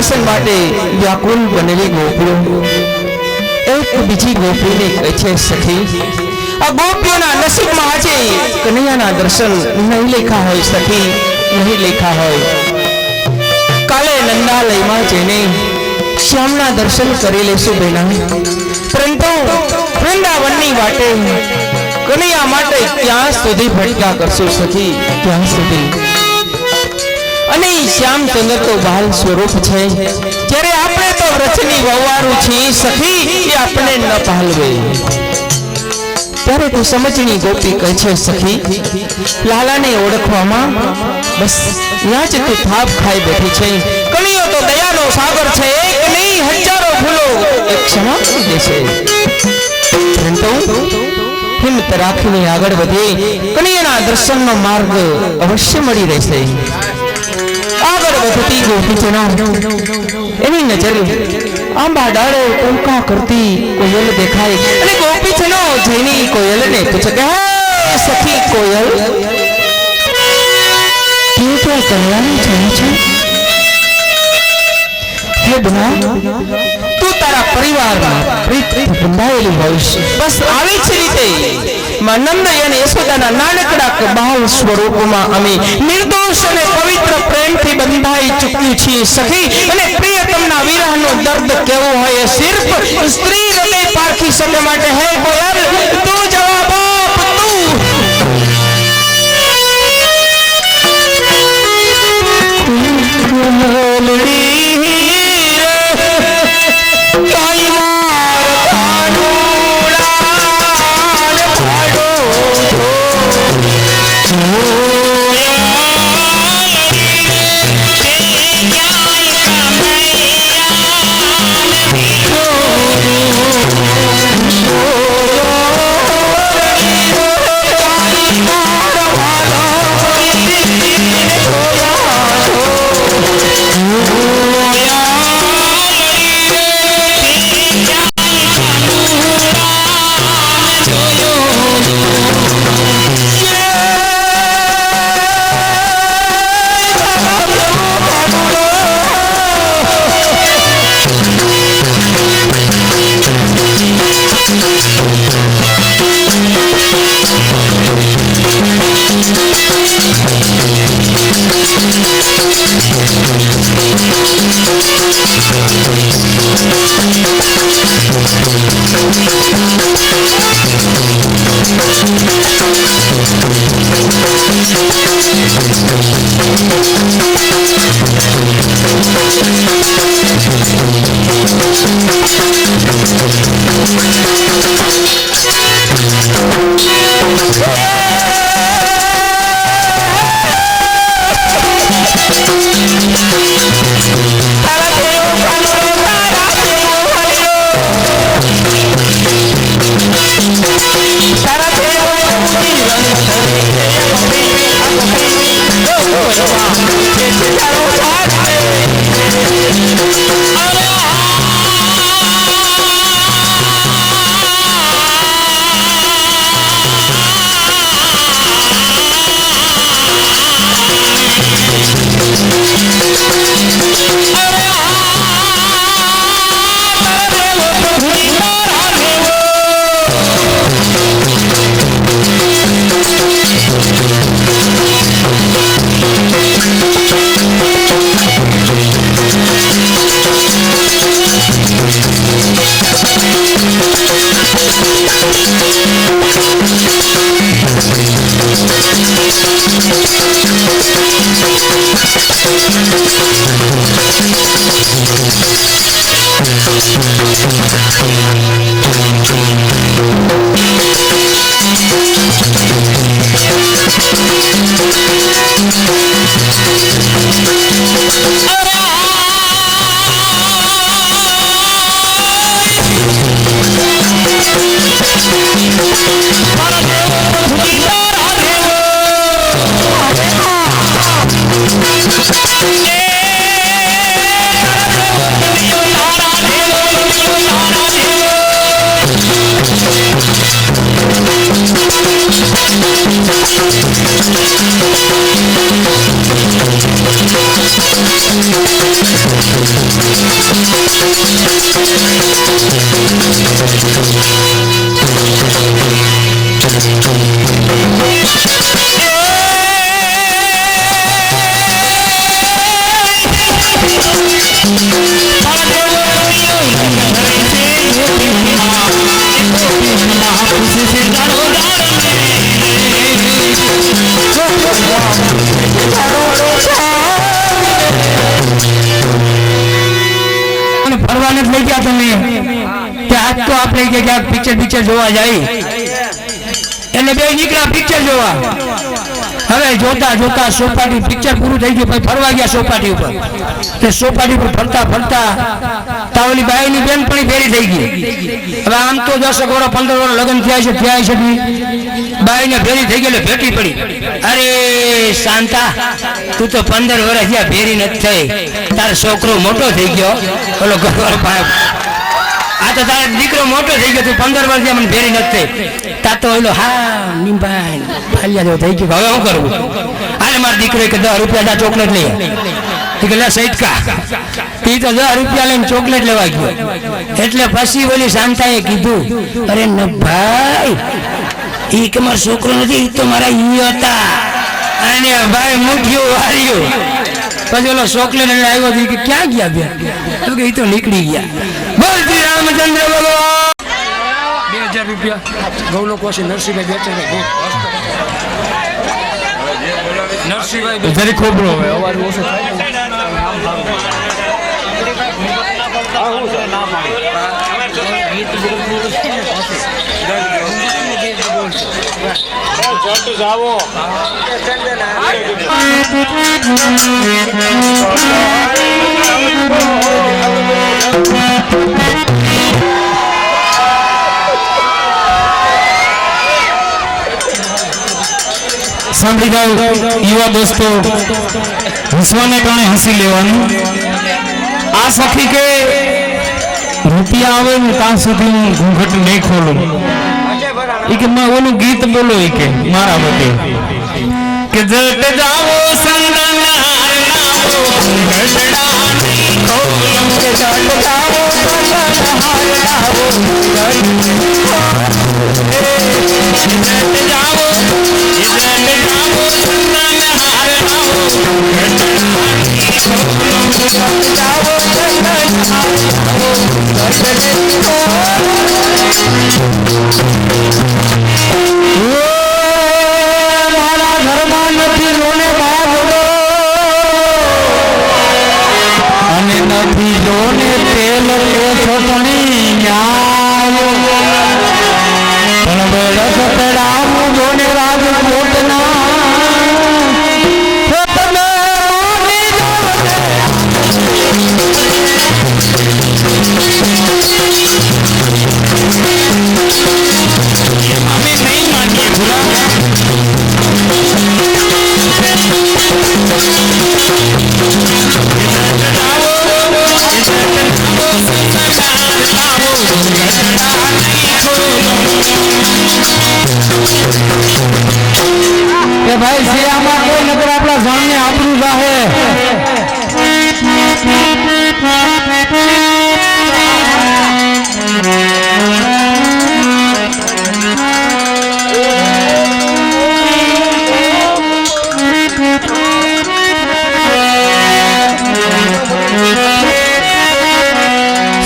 દર્શન માટે વ્યાકુલ બનેલી ગોપીઓ એક બીજી ગોપીને કહે છે સખી આ ગોપીઓના નસીબમાં આજે કનૈયાના દર્શન નહીં લેખા હોય સખી નહીં લેખા હોય કાલે નંદાલયમાં જઈને શ્યામના દર્શન કરી લેશું બેના પરંતુ વૃંદાવનની વાટે કનૈયા માટે ક્યાં સુધી ભટકા કરશું સખી ક્યાં સુધી અને શ્યામચંદ્ર તો બાલ સ્વરૂપ છે. જ્યારે આપણે તો વ્રતની વવારું છીએ સખી એ આપણે ન પાલવે. ત્યારે તું સમજણી ગોપી કહે છે સખી લાલાને ઓળખવામાં બસ ત્યાં જ તું થાપ ખાઈ બેઠી છે. કણીઓ તો દયાનો સાગર છે એક નહીં હજારો ભૂલો એક ક્ષમા દેશે પરંતુ હિંમત રાખીને આગળ વધે કનૈયાના દર્શનનો માર્ગ અવશ્ય મળી રહેશે. આગળ વધતી ગોપીજનો એની નજર આંબા ડાળે ટૂંકા કરતી કોયલ દેખાય. અને ગોપીજનો જઈને કોયલને પૂછે કે "હે, સખી કોયલ. તું તો કન્યાને જાણે છે. હે તું તારા પરિવારમાં બંધાયેલી હોઈશ બસ આવી જ રીતે નંદ અને યશોદાના નાનકડા બાલ સ્વરૂપમાં અમે નિર્દોષ અને પવિત્ર પ્રેમથી બંધાઈ ચૂક્યું છીએ સખી. અને પ્રિયતમના વિરહનો દર્દ કેવો હોય સિર્ફ સ્ત્રી હૃદય પારખી શકે માટે હે ગોયલ. તું જવાબ કે ક્યાંક પિક્ચર પિક્ચર જોવા જાય. એટલે બે નીકળ્યા પિક્ચર જોવા. હવે જોતા જોતા સોપાટી પિક્ચર પૂરું થઈ ગયું ફરવા ગયા સોપાટી ઉપર. સોપાટી ઉપર ફરતા ફરતા તાવલી બાઈની બેનપણી ફેરી થઈ ગઈ. હવે આમ તો દસ વર્ષ પંદર વર્ષ લગ્ન થયા છે થયા છે બાઈને ફેરી થઈ ગઈ ભેટી પડી. અરે શાંતા, તું તો પંદર વર્ષ થયા ફેરી નથી થઈ. તારો છોકરો મોટો થઈ ગયો. ઓલો ઘર આ તો તારો દીકરો મોટો થઈ ગયો, તું પંદર વર્ષથી મને ભેરી નથી થઈ. તા તો ઓલો, હા, નિંબાઈ ફાલ્યા જેવો થઈ ગયો. હવે શું કરવું હાલે માર દીકરો કે દસ રૂપિયા ચોકલેટ લઈ એ કે સૈટકા. એ તો દસ રૂપિયા લઈને ચોકલેટ લેવા ગયો. એટલે પછી ઓલી શાંતાએ કીધું, અરે ન ભાઈ, ઈ કે મારો છોકરો નથી તો મારા ઈ હતા. અને ભાઈ મુઠ્યું વાર્યું પછી ઓલો ચોકલેટ લઈને આવ્યો કે, ક્યાં ગયા તો કે એ તો નીકળી ગયા. બોલ બે હજાર રૂપિયા. ગૌલો કોશી નરસિંહભાઈ બેચે છે નરસિંહભાઈ જરી ખોબરો હવે અવાજ ઓછો સાંભળી જાઓ, યુવા દોસ્તો હસવાને કારણે હસી લેવાનું. આ સખી કે રૂપિયા આવે ને ત્યાં સુધી હું ઘૂંઘટ નહીં ખોલું. ઈ કે મેં ઓલું ગીત બોલો ઈ કે, મારા વતે. કે જટ જાવો સંગનાર નાવો ઘૂંઘટડા નહીં ખોલું કે જટ જાવો સંગનાર નાવો જટ જાવો મારા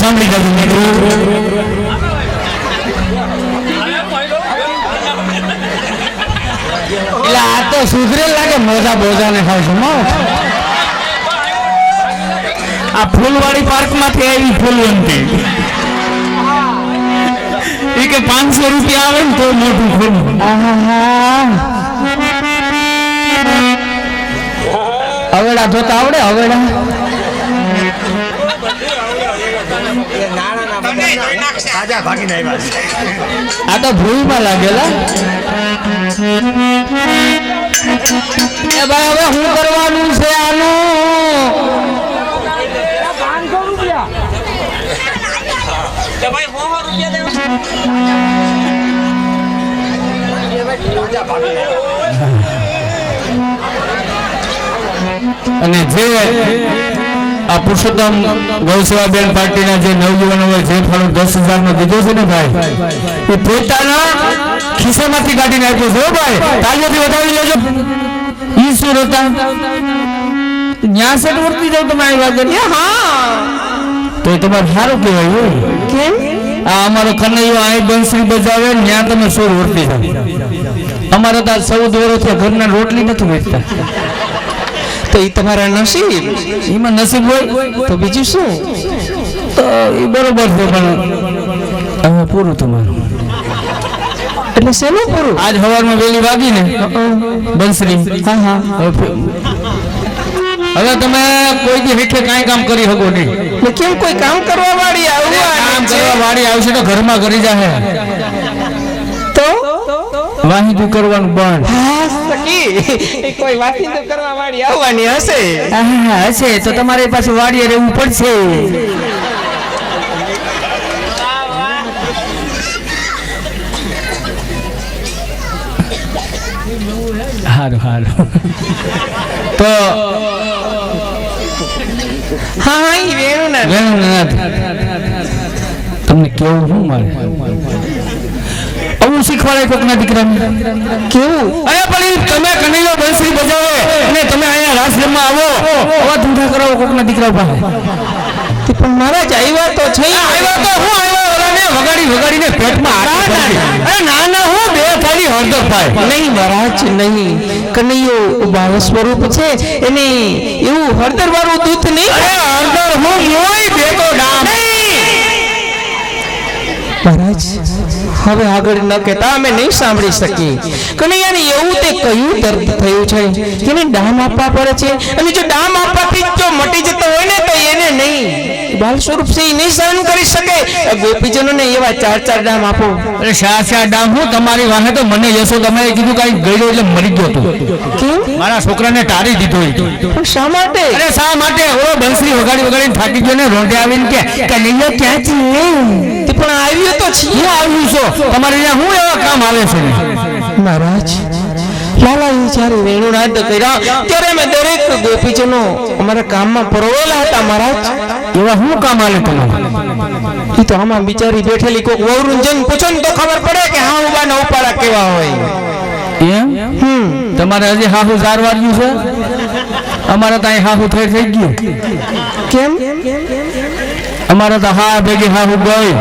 સાંભળી જાજો મિત્રો એટલે આ તો સુધરે લાગે, મોજા ને ખાવ છું આ ફૂલવાડી પાર્કમાંથી આવી ફૂલવંતી એ કે પાંચસો રૂપિયા આવે ને તો મોટું ફૂલ. હવેડા જોતા આવડે હવેડા આ તો ભૂલમાં લાગેલા. હવે શું કરવાનું છે આનું? અને જે આ પુરુષોત્તમ ગૌસેવાબેન પાર્ટીના જે નવયુવાનોએ જે ફાળો દસ હજાર નો દીધો છે ને ભાઈ એ પોતાના ખિસ્સામાંથી કાઢીને આપ્યો છે ભાઈ. તાળીઓથી વધાવી લેજો. ઈ શું હતા ન્યાસઠ વર્તી જાવ તમે આવ્યા કરી હા. તો એ તમારે સારું કહેવાય કેમ? આ અમારો કનૈયો આઈ બંસરી બજાવે ત્યાં તમે સુર વર્તી જાવ અમારે તો ચૌદ વર્ષથી ઘરના રોટલી નથી વેચતા. તો એ તમારા નસીબ. એમાં નસીબ હોય તો બીજું શું? તો એ બરોબર છે પણ પૂરું તમારું. એટલે શેનું પૂરું? આજ સવારમાં વેલી વાગી ને બંસરી. હા હા. હવે તમે કોઈ દી હેઠે કાંઈ કામ કરી શકો નહીં. કેમ કોઈ કામ કરવા વાળી કામ આવવાની છે? કરવા વાળી આવશે તો ઘરમાં કરી જાહે. તો? વાહિદું કરવાનું બંધ. હા સખી કોઈ વાસિંદો કરવા વાળી આવવાની હશે? હા હશે. તો તમારે પાછું વાડીએ રહેવું પડશે. હારું હારું. તો હા હા ઈ વેણું ના વેણુનાથ. તમને કેવું શું મારે આવું શીખવાડે કોકના દીકરાને? કેવું? અરે પણ તમે કનૈયો બંસરી બજાવો અને તમે અહીંયા રાસ રમવા આવો. આવા ધંધા કરાવો કોકના દીકરા પાસે. તે પણ મારા જ આવ્યા તો છે. આવ્યા તો હું આવ્યો ઓલાને વગાડી વગાડીને પેટમાં ભરી. અરે ના ના હું બે ફાડી હળદર પાય નહીં મહારાજ નહીં. કનૈયો બાળ સ્વરૂપ છે. એને એવું હળદર વાળું દૂધ નહીં? અરે હળદર હું મોય બેટો ડામ. મહારાજ હવે આગળ ન કહેતા અમે નહીં સાંભળી શકીએ. કનૈયાને એવું તે કયું દર્દ થયું છે? એને ડામ આપવા પડે છે? અને જો ડામ આપવાથી જો મટી જતો હોય ને તો એને નહીં. બાલ સ્વરૂપ છે એ નહીં સહન કરી શકે. ગોપીજનોને એવા ચાર ચાર ડામ આપો. અરે ચાર ચાર ડામ હું તમારી વાહે તો મને યશો તમે કીધું કઈ ગયો એટલે મરી ગયો તો. મારા છોકરાને ટાળી દીધો પણ શા માટે? અરે શા માટે? ઓલો બંસરી વગાડી વગાડીને થાકી ગયો ને રોંઢે આવીને કે કનૈયા ક્યાં છે? તે પણ આવ્યું તો છે. આવ્યું છો. તમારે અહીંયા હું એવા કામ આવે છે? મહારાજ જ્યારે કર્યા ત્યારે અમે દરેક ગોપીજનો અમારા કામમાં પરોવેલા હતા મહારાજ. એવા શું કામ આલે તમારે એ તો આમાં બિચારી બેઠેલી કોક વહુરું જઈને પૂછો ને તો ખબર પડે કે હા ઉબાના પાડા કેવા હોય. એમ? હમ. તમારે હજી હાહુ જારવાર્યું છે? અમારે તો અહીં હાહુ થઈ થઈ ગયું. કેમ? અમારે તો હા ભેગી હાહુ ગઈ.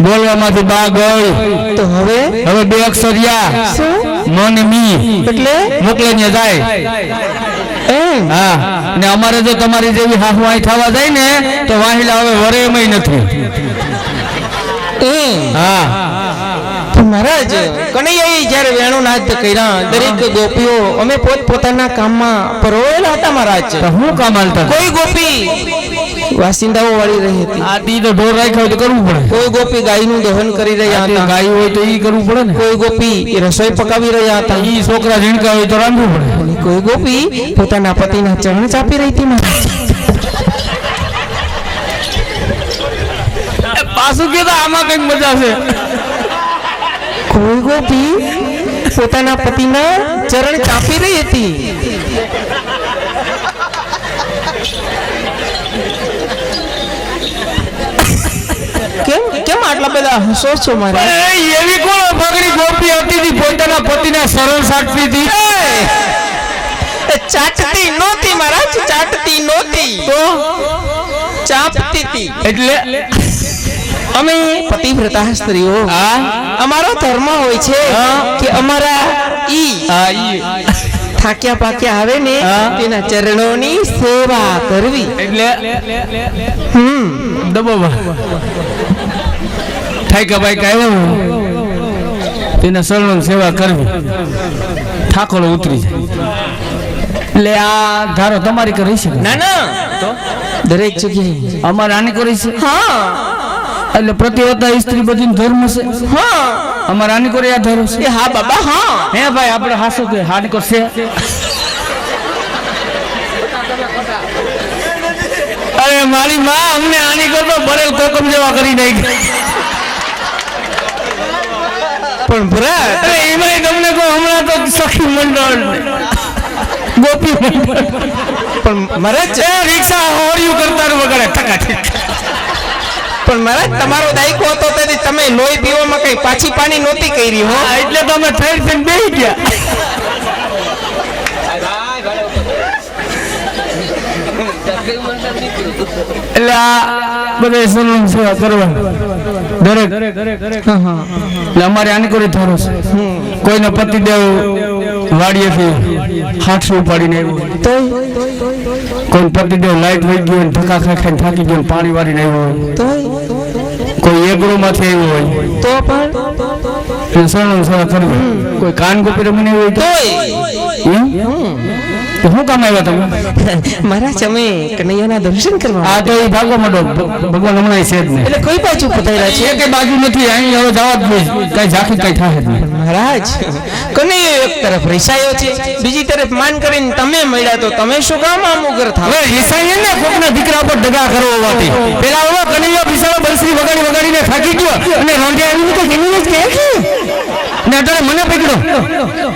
બોલવામાંથી બા ગઈ તો હવે? હવે બે અક્ષરિયા શું? મન મી. એટલે? મોકલે જાય. હા. ને અમારે જો તમારી જેવી હાહુ અહીં થવા જાય ને તો વાહિલા હવે વરે નથી. હા. મહારાજ કનૈયાએ જ્યારે વેણુનાદ કર્યા દરેક ગોપીઓ અમે પોત પોતાના કામમાં પરોવેલા હતા મહારાજ. હું કામ હાલતા? કોઈ ગોપી વાસિંદાઓ વાળી રહી હતી. આ તો ઢોર રાખ્યો તો કરવું પડે. કોઈ ગોપી ગાયનું દહન કરી રહ્યા હતા. ગાય હોય તો એ કરવું પડે ને. કોઈ ગોપી રસોઈ પકાવી રહ્યા હતા. એ છોકરા ઝીણકા હોય તો રાંધવું પડે. કોઈ ગોપી પોતાના પતિના ચરણ ચાપી રહી હતી મારા. પાછું કે આમાં કંઈક મજા છે. કોઈ ગોપી પોતાના પતિના ચરણ ચાપી રહી હતી. કેમ? કેમ આટલા બધા હસો છો મારા? એવી કોણ ફગડી ગોપી હતી તી પોતાના પતિના શરણ સાટતી હતી? ચાટતી નહોતી મહારાજ ચાટતી નહોતી. તો? ચાપતી હતી. એટલે અમે પતિવ્રતા સ્ત્રીઓ. અમારો ધર્મ હોય છે. કે અમારા ઈ થાક્યા પાક્યા આવે ને. તેના ચરણોની સેવા કરવી. એટલે? હમ. દબાવા થાય કે ભાઈ કાંઈ તેના શરણોની સેવા કરવી. ઠાકોરો ઉતરી જાય. એટલે આ ધારો તમારી કરી છે ના ના. દરેક જગ્યાએ. અમારે આની કરી છે? હા. એટલે પ્રતિવતા સ્ત્રી બધી ધર્મ છે? હા. અમારે આની કરી આ ધર્મ છે? હા બાબા હા. હે ભાઈ આપણે હાસો કે હાની કરશે અરે મારી માં અમને આની કરતો ભરેલ કોકમ જેવા કરી નાખી પણ ભરા. અરે એમાં તમને કહું હમણાં તો સખી મંડળ ગોપી મંડળ. પણ મારે છે રિક્ષા હોડિયું કરતા વગર ઠકાઠીક પણ મારા તમારો દાયકો હતો તેથી તમે લોહી પીવામાં કઈ પાછી પાણી નહોતી કરી હો. એટલે તો અમે થઈ થઈને બેસી ગયા. એટલે આ બધા સલૂન સેવા કરવા દરેક. એટલે અમારે આની કોઈ થારો છે. કોઈને પતિદેવ વાડીએથી હાથસો ઉપાડીને આવ્યો તો કોઈ પતિદેવ લાઈટ વહી ગયો ને ધક્કા ખાઈ ખાઈને થાકી ગયો પાણી વાળીને આવ્યો તો કોઈ એગરો માંથી આવ્યો હોય. તો પણ સણ સણ કોઈ કાન ગોપી રમીને હોય તો? તો શું કામ આવ્યા તમે મહારાજ અમે કનૈયાના દર્શન કરવા આ તો એ ભાગો મોટો. ભગવાન હમણાં છે જ નહીં. એટલે કોઈ બાજુ પતાયેલા છે? કે બાજુ નથી અહીં હવે જવા જ નહીં કઈ ઝાંખી કઈ થાય જ નહીં. મહારાજ કનૈયો એક તરફ રિસાયો છે બીજી તરફ માન કરીને તમે મળ્યા તો તમે શું કામ આમ ઉગર થાવ? હવે ઈસાઈએ ને કોકના દીકરા પર દગા કરવો હોવાથી. પેલા ઓલો કનૈયો બિસાડો બંસરી વગાડી વગાડીને થાકી ગયો અને રોંઢે આવીને તો જમીને જ કહે છે ને અત્યારે મને પકડો.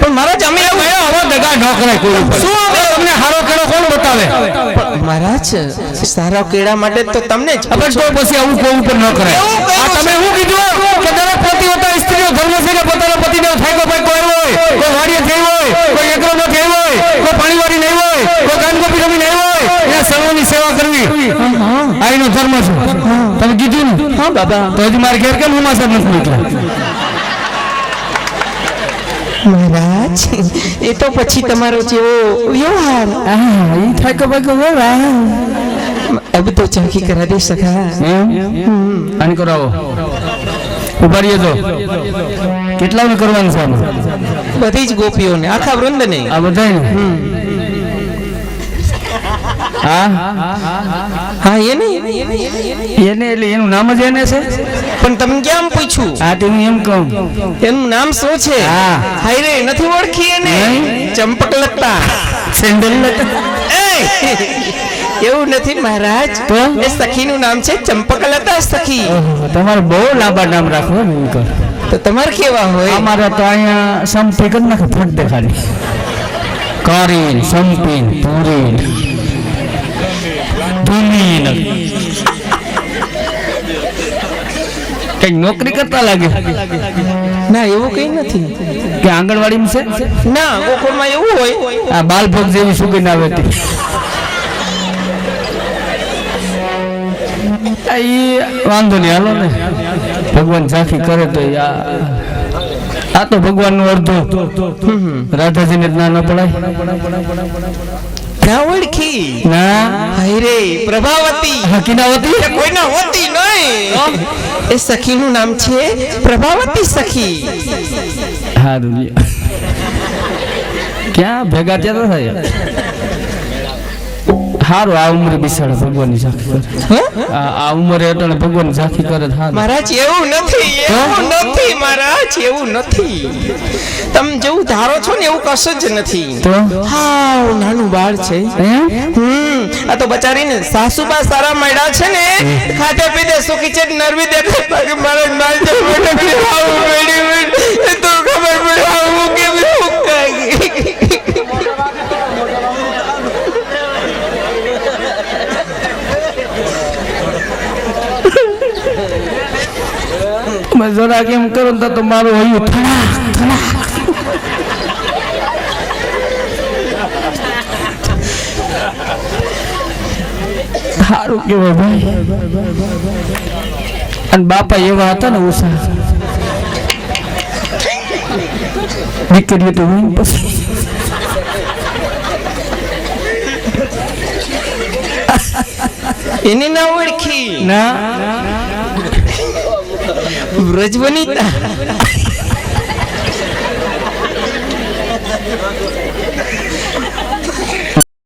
પણ મહારાજ અમે એવું હવે હવે દગા ન કરાય કોઈ શું હવે? તમને હારો કેળો કોણ બતાવે? મહારાજ સારા કેળા માટે તો તમને જ હવે તો પછી આવું કોઈ ઉપર ન કરાય. આ તમે શું કીધું કે દરેક પતિ હોતા સ્ત્રીઓ ધર્મ છે કે પોતાના પતિને થાકો ભાઈ કોઈ હોય કોઈ વાડીએ થઈ હોય કોઈ એકલો ન થઈ હોય કોઈ પાણીવાળી નહીં હોય કોઈ ગાનગોપી રમી નહીં હોય એ સર્વની સેવા કરવી. આ એનો ધર્મ છે. તમે કીધું ને? હા બાબા. તો હજી મારે ઘેર કેમ હુમાસર નથી નીકળ્યા? મહારાજ. એ તો પછી તમારો જેવો વ્યવહાર. એ ઠાકો ભાગો વ્યવહાર. આ બધો ચાકી કરા દે સખા. આને કરાવો ઊભા રહીએ તો. કેટલાને કરવાનું છે બધી જ ગોપીઓને આખા વૃંદ ને આ બધાને હા? હા એને. એને એટલે એનું નામ જ એને છે? પણ તમે કેમ પૂછ્યું? હા તે હું એમ કહું. એનું નામ શું છે? હા. હાય રે નથી ઓળખી એને. ચંપક લતા સેન્ડલ એવું નથી મહારાજ? એ સખીનું નામ છે ચંપકલતા સખી. તમારે બહુ લાંબા નામ રાખો ને તો તમારે કેવા હોય? અમારા તો અહીંયા સંપી કરી નાખે ફટ દેખાડી કરીન સંપીન પૂરીન ધૂમીન કઈ નોકરી કરતા લાગે ના એવું કઈ નથી. કે આંગણવાડીમાં છે? ના ગોકુળમાં એવું હોય. આ બાલભોગ જેવી સુગંધ આવે તે વાંધો નહીં હાલો ને. ભગવાન ઝાંખી કરે તો આ તો ભગવાનનું અડધું રાધાજીને જ ના ન ના. ઓળખી ના હાય રે પ્રભાવતી હકીનાવતી એ કોઈના હોતી નહીં એ સખીનું નામ છે પ્રભાવતી સખી. હા દુનિયા ક્યાં ભેગા થાય? હારું આ ઉંમરે બિસાડે ભગવાનની ઝાંખી કરે. આ ઉંમરે અટણે ભગવાન ઝાંખી કરે હારું મહારાજ એવું નથી એવું નથી મહારાજ એવું નથી. તમે જેવું ધારો છો ને એવું કશું જ નથી. હા નાનું બાળ છે. હમ આ તો બચારીને સાસુબા સારા મળ્યા છે ને ખાતે પીતે સુખી છે નરવી દેખાય. બાકી મારે તો ખબર પડે આવું કેમ સુકાઈ મેં જરા કેમ કરો ને તો મારું હયું થડા સારું કેવાય ભાઈ. અને બાપા એવા હતા ને ઉષા દીકરીઓ તો હું પછી. એની ના ઓળખી. ના. વ્રજવનિતા